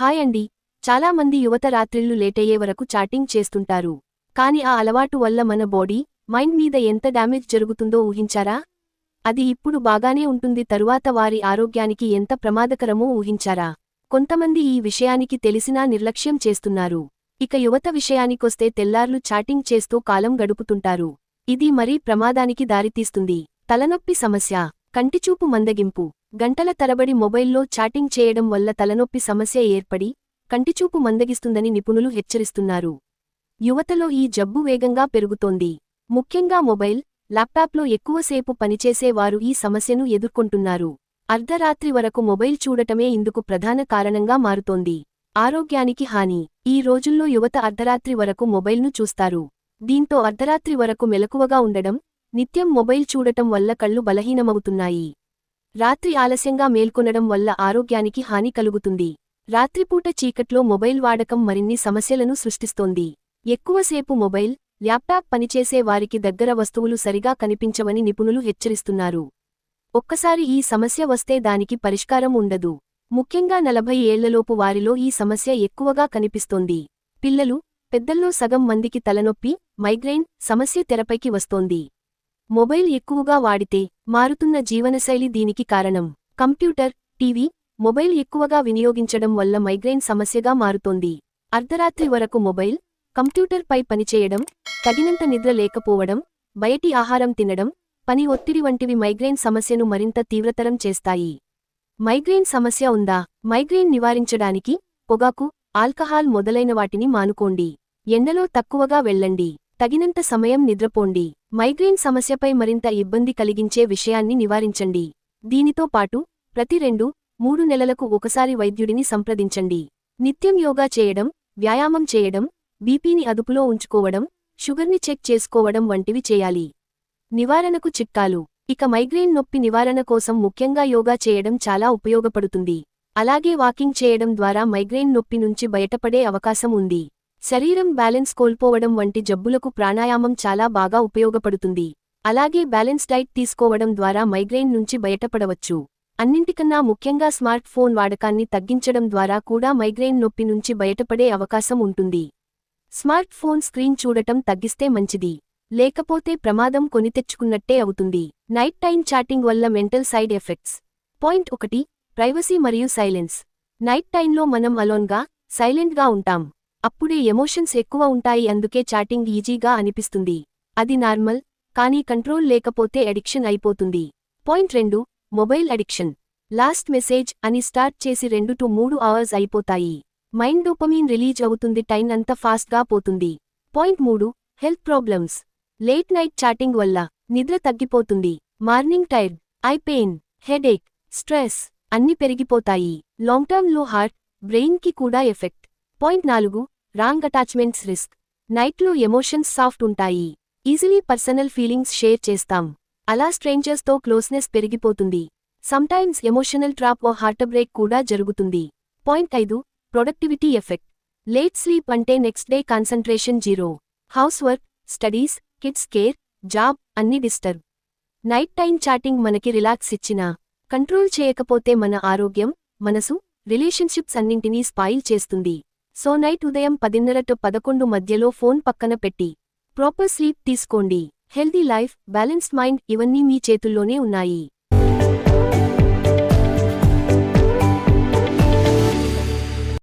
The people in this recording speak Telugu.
హాయ్ అండి. చాలా మంది యువత రాత్రిళ్ళు లేటయ్యే వరకు చాటింగ్ చేస్తుంటారు. కాని ఆ అలవాటు వల్ల మన బాడీ మైండ్ మీద ఎంత డ్యామేజ్ జరుగుతుందో ఊహించారా? అది ఇప్పుడు బాగానే ఉంటుంది. తరువాత వారి ఆరోగ్యానికి ఎంత ప్రమాదకరమో ఊహించారా? కొంతమంది ఈ విషయానికి తెలిసినా నిర్లక్ష్యం చేస్తున్నారు. ఇక యువత విషయానికొస్తే తెల్లార్లు చాటింగ్ చేస్తూ కాలం గడుపుతుంటారు. ఇది మరీ ప్రమాదానికి దారితీస్తుంది. తలనొప్పి సమస్య. కంటిచూపు మందగింపు. గంటల తరబడి మొబైల్లో చాటింగ్ చేయడం వల్ల తలనొప్పి సమస్య ఏర్పడి కంటిచూపు మందగిస్తుందని నిపుణులు హెచ్చరిస్తున్నారు. యువతలో ఈ జబ్బు వేగంగా పెరుగుతోంది. ముఖ్యంగా మొబైల్ ల్యాప్టాప్లో ఎక్కువసేపు పనిచేసేవారు ఈ సమస్యను ఎదుర్కొంటున్నారు. అర్ధరాత్రి వరకు మొబైల్ చూడటమే ఇందుకు ప్రధాన కారణంగా మారుతోంది. ఆరోగ్యానికి హాని. ఈ రోజుల్లో యువత అర్ధరాత్రి వరకు మొబైల్ను చూస్తారు. దీంతో అర్ధరాత్రి వరకు మెలకువగా ఉండడం నిత్యం మొబైల్ చూడటం వల్ల కళ్ళు బలహీనమవుతున్నాయి. రాత్రి ఆలస్యంగా మేల్కొనడం వల్ల ఆరోగ్యానికి హాని కలుగుతుంది. రాత్రిపూట చీకట్లో మొబైల్ వాడకం మరిన్ని సమస్యలను సృష్టిస్తోంది. ఎక్కువసేపు మొబైల్ ల్యాప్టాప్ పనిచేసే వారికి దగ్గర వస్తువులు సరిగా కనిపించవని నిపుణులు హెచ్చరిస్తున్నారు. ఒక్కసారి ఈ సమస్య వస్తే దానికి పరిష్కారం ఉండదు. ముఖ్యంగా నలభై ఏళ్ళలోపు వారిలో ఈ సమస్య ఎక్కువగా కనిపిస్తోంది. పిల్లలు పెద్దల్లో సగం మందికి తలనొప్పి మైగ్రైన్ సమస్య తెరపైకి వస్తోంది. మొబైల్ ఎక్కువగా వాడితే మారుతున్న జీవనశైలి దీనికి కారణం. కంప్యూటర్ టీవీ మొబైల్ ఎక్కువగా వినియోగించడం వల్ల మైగ్రైన్ సమస్యగా మారుతోంది. అర్ధరాత్రి వరకు మొబైల్ కంప్యూటర్పై పనిచేయడం తగినంత నిద్ర లేకపోవడం బయటి ఆహారం తినడం పని ఒత్తిడి వంటివి మైగ్రైన్ సమస్యను మరింత తీవ్రతరం చేస్తాయి. మైగ్రేన్ సమస్య ఉందా? మైగ్రేన్ నివారించడానికి పొగాకు ఆల్కహాల్ మొదలైన వాటిని మానుకోండి. ఎండలో తక్కువగా వెళ్ళండి. తగినంత సమయం నిద్రపోండి. మైగ్రేన్ సమస్యపై మరింత ఇబ్బంది కలిగించే విషయాన్ని నివారించండి. దీనితో పాటు ప్రతి రెండు మూడు నెలలకు ఒకసారి వైద్యుడిని సంప్రదించండి. నిత్యం యోగా చేయడం వ్యాయామం చేయడం బీపీని అదుపులో ఉంచుకోవడం షుగర్ని చెక్ చేసుకోవడం వంటివి చేయాలి. నివారణకు చిట్కాలు. ఇక మైగ్రేన్ నొప్పి నివారణ కోసం ముఖ్యంగా యోగా చేయడం చాలా ఉపయోగపడుతుంది. అలాగే వాకింగ్ చేయడం ద్వారా మైగ్రేన్ నొప్పి నుంచి బయటపడే అవకాశం ఉంది. శరీరం బ్యాలెన్స్ కోల్పోవడం వంటి జబ్బులకు ప్రాణాయామం చాలా బాగా ఉపయోగపడుతుంది. అలాగే బ్యాలెన్స్ డైట్ తీసుకోవడం ద్వారా మైగ్రెయిన్ నుంచి బయటపడవచ్చు. అన్నింటికన్నా ముఖ్యంగా స్మార్ట్ ఫోన్ వాడకాన్ని తగ్గించడం ద్వారా కూడా మైగ్రెయిన్ నొప్పి నుంచి బయటపడే అవకాశం ఉంటుంది. స్మార్ట్ ఫోన్ స్క్రీన్ చూడటం తగ్గిస్తే మంచిది. లేకపోతే ప్రమాదం కొని తెచ్చుకున్నట్టే అవుతుంది. నైట్ టైం చాటింగ్ వల్ల మెంటల్ సైడ్ ఎఫెక్ట్స్. పాయింట్ ఒకటి ప్రైవసీ మరియు సైలెన్స్. నైట్ టైంలో మనం అలోన్గా సైలెంట్గా ఉంటాం. అప్పుడే ఎమోషన్స్ ఎక్కువ ఉంటాయి అందుకే చాటింగ్ ఈజీగా అనిపిస్తుంది. అది నార్మల్ కానీ కంట్రోల్ లేకపోతే అడిక్షన్ అయిపోతుంది. పాయింట్ రెండు మొబైల్ అడిక్షన్. లాస్ట్ మెసేజ్ అని స్టార్ట్ చేసి రెండు టు మూడు అవర్స్ అయిపోతాయి. మైండ్ డోపమీన్ రిలీజ్ అవుతుంది టైం అంత ఫాస్ట్గా పోతుంది. పాయింట్ మూడు health problems. Late night chatting వల్ల నిద్ర తగ్గిపోతుంది. Morning tired eye pain headache stress అన్ని పెరిగిపోతాయి. లాంగ్ టర్మ్లో హార్ట్ బ్రెయిన్కి కూడా ఎఫెక్ట్. పాయింట్ నాలుగు రాంగ్ అటాచ్మెంట్స్ రిస్క్. నైట్లో ఎమోషన్స్ సాఫ్ట్ ఉంటాయి. ఈజీలీ పర్సనల్ ఫీలింగ్స్ షేర్ చేస్తాం. అలా స్ట్రేంజర్స్తో క్లోజ్నెస్ పెరిగిపోతుంది. సమ్టైమ్స్ ఎమోషనల్ ట్రాప్ ఓ హార్ట్ బ్రేక్ కూడా జరుగుతుంది. పాయింట్ ఐదు ప్రొడక్టివిటీ ఎఫెక్ట్. లేట్ స్లీప్ అంటే next day concentration zero. House work studies kids care job అన్ని డిస్టర్బ్. నైట్ టైం చాటింగ్ మనకి రిలాక్స్ ఇచ్చినా కంట్రోల్ చేయకపోతే మన ఆరోగ్యం మనసు రిలేషన్షిప్స్ అన్నింటినీ స్పాయిల్ చేస్తుంది. సో నైట్ ఉదయం పదిన్నర టు పదకొండు మధ్యలో ఫోన్ పక్కన పెట్టి ప్రాపర్ స్లీప్ తీసుకోండి. హెల్దీ లైఫ్ బ్యాలెన్స్డ్ మైండ్ ఇవన్నీ మీ చేతుల్లోనే ఉన్నాయి.